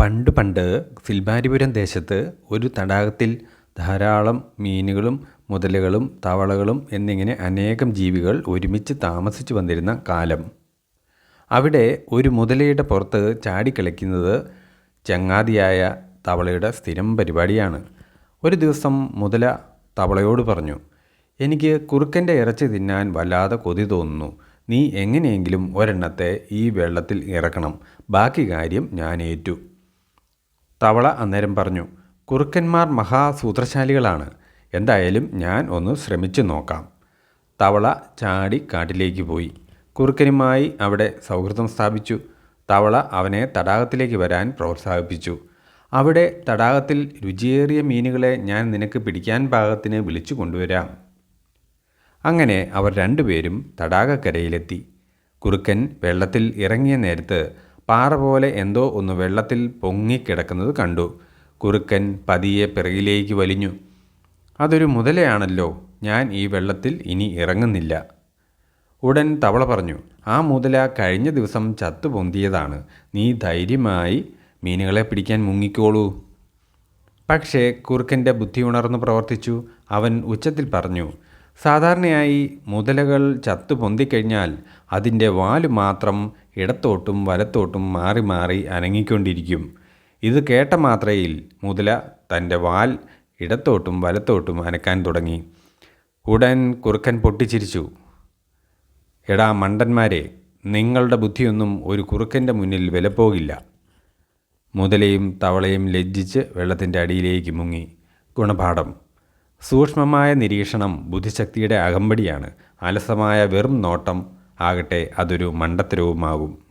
പണ്ട് പണ്ട് സിൽബാരിപുരം ദേശത്ത് ഒരു തടാകത്തിൽ ധാരാളം മീനുകളും മുതലകളും തവളകളും എന്നിങ്ങനെ അനേകം ജീവികൾ ഒരുമിച്ച് താമസിച്ചു വന്നിരുന്ന കാലം. അവിടെ ഒരു മുതലയുടെ പുറത്ത് ചാടിക്കളിക്കുന്നത് ചങ്ങാതിയായ തവളയുടെ സ്ഥിരം പരിപാടിയാണ്. ഒരു ദിവസം മുതല തവളയോട് പറഞ്ഞു എനിക്ക് കുറുക്കന്റെ ഇറച്ചി തിന്നാൻ വല്ലാതെ കൊതി തോന്നുന്നു. നീ എങ്ങനെയെങ്കിലും ഒരെണ്ണത്തെ ഈ വെള്ളത്തിൽ ഇറക്കണം. ബാക്കി കാര്യം ഞാൻ ഏറ്റു. തവള അന്നേരം പറഞ്ഞു കുറുക്കന്മാർ മഹാസൂത്രശാലികളാണ്. എന്തായാലും ഞാൻ ഒന്ന് ശ്രമിച്ചു നോക്കാം. തവള ചാടി കാട്ടിലേക്ക് പോയി. കുറുക്കനുമായി അവിടെ സൗഹൃദം സ്ഥാപിച്ചു. തവള അവനെ തടാകത്തിലേക്ക് വരാൻ പ്രോത്സാഹിപ്പിച്ചു. അവിടെ തടാകത്തിൽ രുചിയേറിയ മീനുകളെ ഞാൻ നിനക്ക് പിടിക്കാൻ പാകത്തിന് വിളിച്ചു കൊണ്ടുവരാം. അങ്ങനെ അവർ രണ്ടുപേരും തടാകക്കരയിലെത്തി. കുറുക്കൻ വെള്ളത്തിൽ ഇറങ്ങിയ നേരത്ത് പാറ പോലെ എന്തോ ഒന്ന് വെള്ളത്തിൽ പൊങ്ങിക്കിടക്കുന്നത് കണ്ടു. കുറുക്കൻ പതിയെ പിറകിലേക്ക് വലിഞ്ഞു. അതൊരു മുതലയാണല്ലോ. ഞാൻ ഈ വെള്ളത്തിൽ ഇനി ഇറങ്ങുന്നില്ല. ഉടൻ തവള പറഞ്ഞു ആ മുതല കഴിഞ്ഞ ദിവസം ചത്തു പൊന്തിയതാണ്. നീ ധൈര്യമായി മീനുകളെ പിടിക്കാൻ മുങ്ങിക്കോളൂ. പക്ഷേ കുറുക്കന്റെ ബുദ്ധി ഉണർന്നു പ്രവർത്തിച്ചു. അവൻ ഉച്ചത്തിൽ പറഞ്ഞു സാധാരണയായി മുതലകൾ ചത്തു പൊന്തിക്കഴിഞ്ഞാൽ അതിന്റെ വാൽ മാത്രം ഇടത്തോട്ടും വലത്തോട്ടും മാറി മാറി അനങ്ങിക്കൊണ്ടിരിക്കും. ഇത് കേട്ട മാത്രയിൽ മുതല തന്റെ വാൽ ഇടത്തോട്ടും വലത്തോട്ടും അനക്കാൻ തുടങ്ങി. ഉടൻ കുറുക്കൻ പൊട്ടിച്ചിരിച്ചു. എടാ മണ്ടന്മാരെ നിങ്ങളുടെ ബുദ്ധിയൊന്നും ഒരു കുറുക്കന്റെ മുന്നിൽ വിലപ്പോകില്ല. മുതലയും തവളയും ലജ്ജിച്ച് വെള്ളത്തിന്റെ അടിയിലേക്ക് മുങ്ങി. ഗുണപാഠം. സൂക്ഷ്മമായ നിരീക്ഷണം ബുദ്ധിശക്തിയുടെ അകമ്പടിയാണ്. അലസമായ വെറും നോട്ടം ആകട്ടെ അതൊരു മണ്ടത്തരവുമാകും